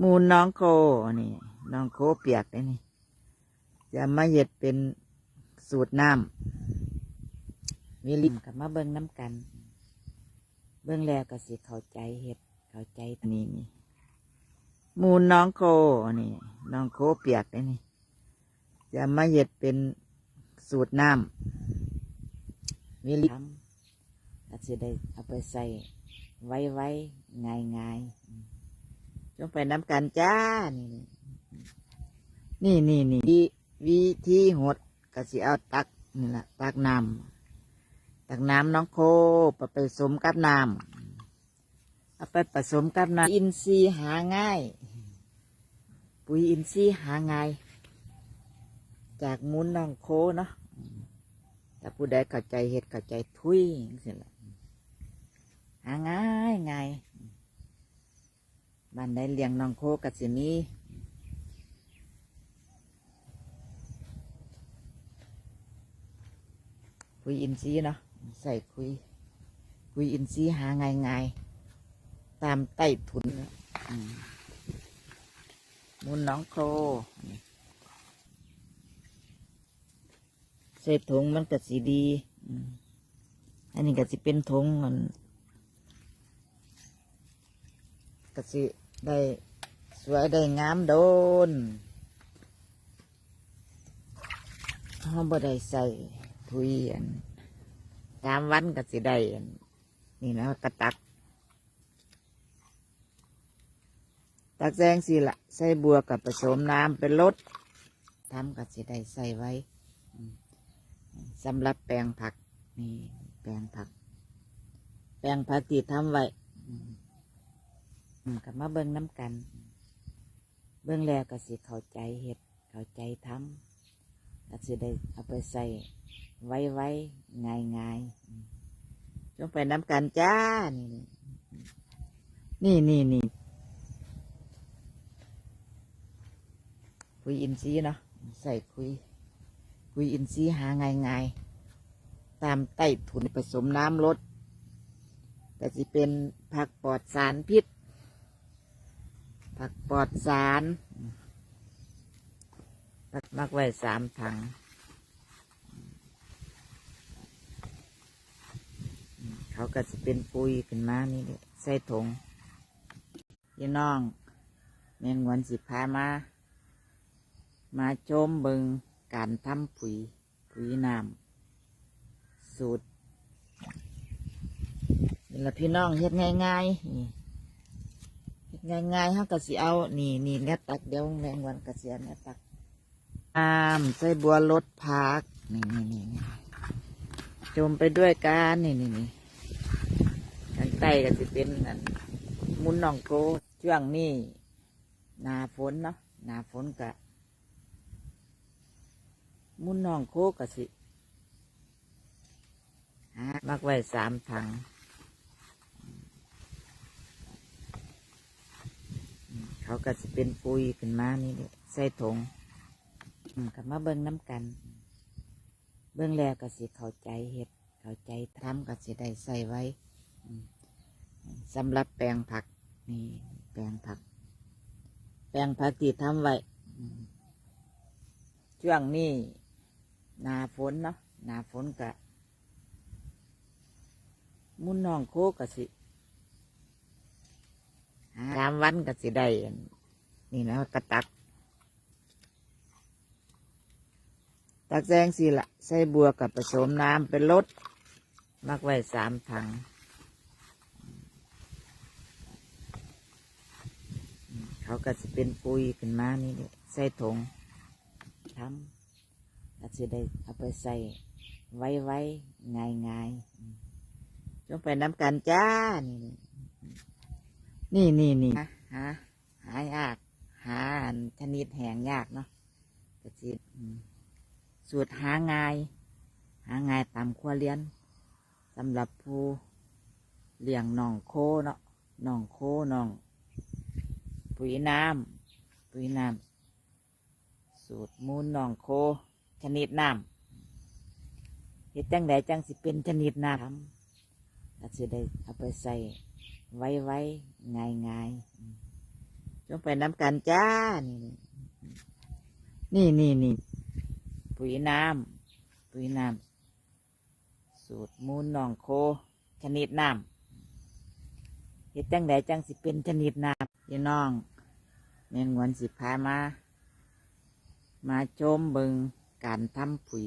มูลน้องโคนี่ น้องโคเปียกเลยนี่ จะมาเห็ดเป็นสูตรน้ำมีลิมกับมาเบิ้งน้ำกัน เบิ้งแล้วก็สิเข้าใจเห็ดเข้าใจนี่นี่ มูลน้องโคนี่ น้องโคเปียกเลยนี่ จะมาเห็ดเป็นสูตรน้ำมีลิมก็สิได้เอาไปใส่ไว้ไว้ง่ายง่าย จงไปน้ำกันจ้า นี่นี่นี่นี่วิธีหดก็สิเอาตักนี่แหละตักน้ำตักน้ำน้องโคไปผสมกับน้ำเอาไปผสมกับน้ำอินทรีย์หาง่าย ปุ๋ยอินทรีย์หาง่าย จากมูลน้องโคเนาะแต่ผู้ใดเข้าใจเห็ดเข้าใจทุยสิละหาง่ายง่าย บ้านใดเลี้ยงน้องโคกับสิมีคุยอินทรีเนาะใส่คุย คุยอินทรีหาง่ายง่ายๆตามใต้ถุนมมูลน้องโคใส่ถุงมันก็สีดี อันนี้ก็สิเป็นถุงมันก็สิ ได้สวยได้งามโดนเขาบ่ได้ใส่ทุยอันสามวันก็สิได้อันนี่นะกระตัก ตักแซงสิละใส่บัวกับผสมน้ำเป็นรสทำก็สิได้ใส่ไว้สำหรับแปลงผักนี่แปลงผัก แปลงผักที่ทำไว้ กับมาเบิ้งน้ำกัน เบิ้งแล้วก็สิเข้าใจเห็ดเข้าใจทำก็จะได้เอาไปใส่ไว้ไว้ง่ายง่ายจงไปน้ำกันจ้า นี่นี่นี่นี่คุยอินทรีเนาะใส่คุย คุยอินทรีหาง่ายง่ายๆตามใต้ถุนผสมน้ำลดแต่สิเป็นผักปลอดสารพิษ ผักปลอดสารตักมักไว้สามถังเขาก็จะเป็นปุยขึ้นมานี่เลยใส่ถุงพี่น้องแมงวันสิพามา มาชมเบิงการทำปุ๋ยปุ๋ยน้ำสูตรนี่ละพี่น้องเฮ็ดง่ายๆ ง่ายๆเขาก็สิเอา นี่นี่เนี้ยตักเดี๋ยวแมงวันกระเสียเนี้ยตักน้ำใส่บัวรดพัก นี่นี่นี่จมไปด้วยกันนี่นี่นี่ข้างใต้ก็จะเป็นอันมุนนองโกช่วงนี้หนาฝนเนาะหนาฝนกะ มุนนองโคกะสิหามักไว้สามถังอืม เขาก็จะเป็นปุยขึ้นมานี่เลยใส่ถุงกับมาเบิ้งน้ำกัน เบิ้งแล้วก็สิเข้าใจเห็ดเข้าใจทำก็สิได้ใส่ไว้สำหรับแปลงผักนี่แปลงผัก แปลงผักที่ทำไว้ช่วงนี้หนาฝนเนาะหนาฝนกะ มุนนองโคก็สิ สามวันก็สิได้นี่นะกระตัก ตักแซงสิละใส่บัวกับผสมน้ำเป็นรสมักไว้สามถังเขาก็จะเป็นปุยขึ้นมานี่เลยใส่ถุงทำก็จะได้เอาไปใส่ไว้ไว้ง่ายง่ายๆอืมจงไปน้ำกันจ้านี่ นี่นี่นี่หาหายาก หาชนิดแหงยากเนาะก็สิอืมสูตรหาง่าย หาง่ายตามครัวเรียนสำหรับผู้เลี้ยงน้องโคเนาะน้องโคน้อง ปุ๋ยน้ำปุ๋ยน้ำสูตรมูลน้องโค ชนิดน้ำเฮ็ดจังใดจังสิเป็นชนิดน้ำก็สิได้เอาไปใส่ ไว้ไว้ง่ายง่ายจต้องไปน้ำกันจ้า นี่นี่นี่นี่ปุ๋ยน้ำปุ๋ยน้ำสูตรมูลหนองโค ชนิดน้ำเฮ็ดจังใดจังสิเป็นชนิดน้ำพี่น้องแมงวันสิพามา มาชมเบิงการทำปุ๋ย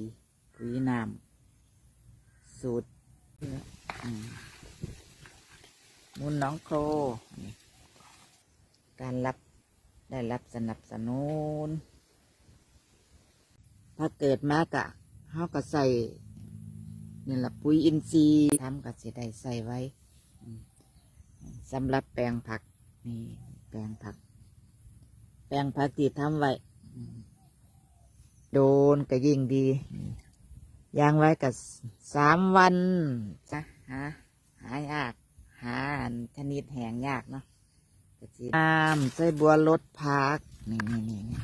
ปุ๋ยน้ำสูตร มูลน้องโคนี่การรับได้รับสนับสนุน ถ้าเกิดมากะเขาก็ใส่นี่แหละปุ๋ยอินทรีย์ทำก็จะได้ใส่ไว้สำหรับแปลงผักนี่แปลงผัก แปลงผักที่ทำไว้ โดนก็ยิ่งดียางไว้กับสามวันจ้ะหาหายาก หาอันชนิดแหงยากเนาะก็สิน้ำใส่บัวลดผักนี่นี่นี่นี่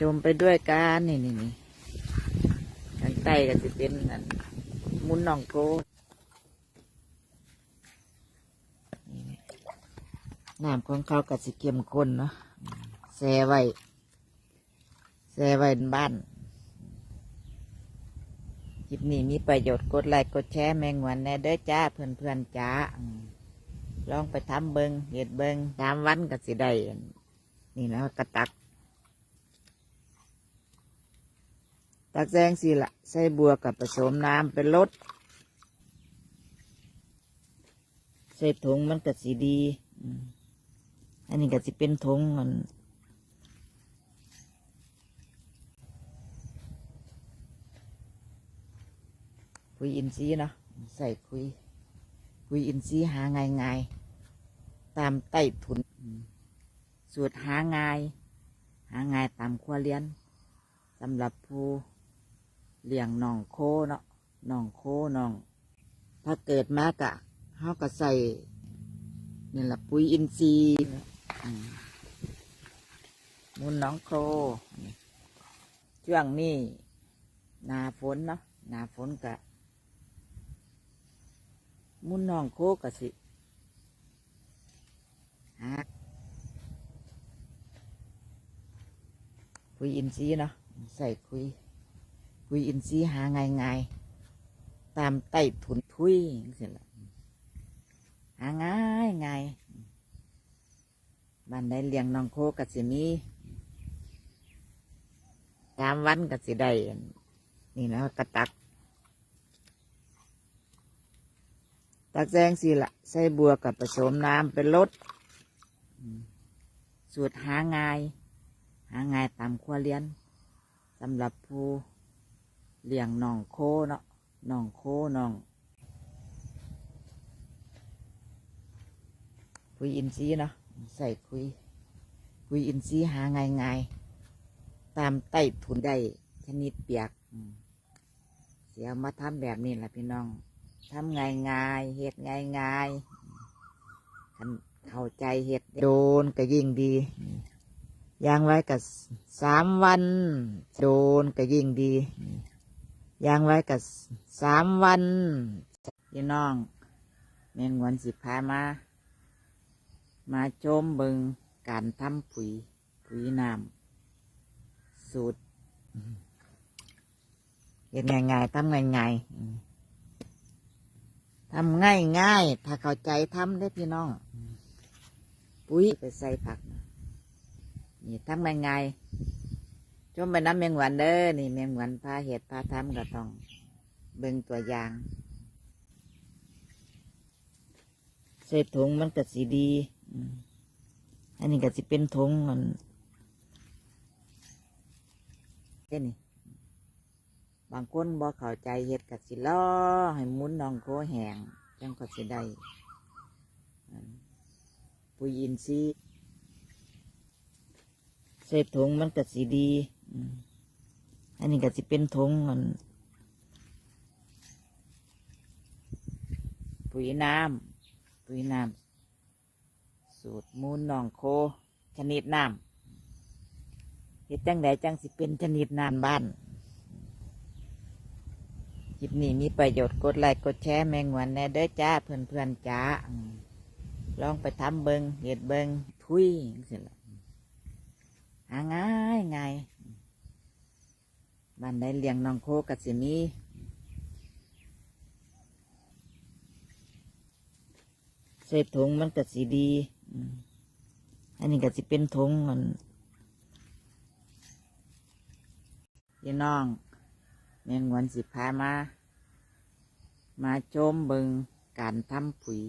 จมไปด้วยกันนี่นี่นี่ทางใต้ก็จะเป็นอันมุนหนองโกนี่นี่น้ำของเขาก็จะเข้มข้นเนาะแช่ไว้แช่ไว้บ้านค ลิปนี้มีประโยชน์กดไลค์กดแชร์แมงวันแน่เด้อจ้าเพื่อนเพื่อนๆจ้าลองไปทำเบิงเห็ดเบิงตามวันก็สิได้นี่แล้วกระตัก ตักแซงสิละใส่บัวกับผสมน้ำเป็นรสใส่ถุงมันก็สีดี อันนี้ก็จะเป็นถุงมัน คุยอินทรีย์เนาะใส่คุยคุยอินทรีย์หาง่ายง่ายตามใต้ถุน สูตรหาง่าย หาง่ายตามขั้วเรียนสำหรับผู้เลี้ยงน้องโคเนาะน้องโคน้อง ถ้าเกิดมากะเขาก็ใส่นี่แหละปุ๋ยอินทรีย์มูลน้องโคช่วงนี้หนาฝนเนาะหนาฝนกะ มูลน้องโคกะสิหาปุ๋ยอินทรีเนาะใส่คุย คุยอินทรีหาง่ายง่ายตามใต้ถุนทุยเสร็จละหาง่ายง่ายบ้านใดเลี้ยงน้องโคกัสิมีตามวันกัสิได้นนี่แล้วกระตัก ตักแซงสิละใส่บัวกับผสมน้ำเป็นรสสูตรหาง่าย หาง่ายตามขั้วเรียนสำหรับผู้เลี้ยงน้องโคเนาะน้องโคน้องคุยอินทรีเนาะใส่คุยคุยอินทรีหาง่ายง่ายตามใต้ถุนได้ชนิดเปียกเสียมาทำแบบนี้แหละพี่น้อง ทำง่ายง่ายๆเห็ดง่ายง่ายๆคันเข้าใจเห็ดโดนก็ยิ่งดียางไว้กับสามวัน โดนก็ยิ่งดียางไว้กับสามวันพี่น้องแมงวันสิพามา มาชมเบิงการทำปุ๋ยปุ๋ยน้ำสูตรเห็นง่ายๆทำง่ายๆ ทำง่ายๆถ้าเข้าใจทำได้อพี่น้อง ปุ๋ยไปใส่ผัก นี่ทำง่ายๆชมไปน้ำแมงวันเด้อนี่แมงวันพาเห็ดพาทำก็ต้อง เบิ่งตัวอย่างใส่ถุงมันก็สีดีอืมอันนี้ก็สิเป็นถุงมันเด้นี่ บางคนบ่เข้าใจเห็ดก็สิล้อให้มุนน้องโคแหงจังก็สิได้ปุ๋ยอินทรีย์ใส่ถุงมันก็สีดีอันนี้ก็สิเป็นถุงมันปุ๋ยน้ำปุ๋ยน้ำสูตรมูลหนองโค ชนิดน้ำเฮ็ดจังใดจังสิเป็นชนิดน้ำบ้าน ลิปนี้มีประโยชน์กดไลค์กดแชร์แมงวันแน่เด้อจ้าเพื่อนเพื่อนๆจ้าลองไปทำเบิงเห็ดเบิงทุยสิละหาง่ายง่ายบ้านใดเลี้ยงน้องโคกัสิมีใส่ถุงมันก็สีดีอันนี้ก็สิเป็นถุงมันพี่น้อง แมงวันสิพามา มาชมเบิงการทำปุ๋ย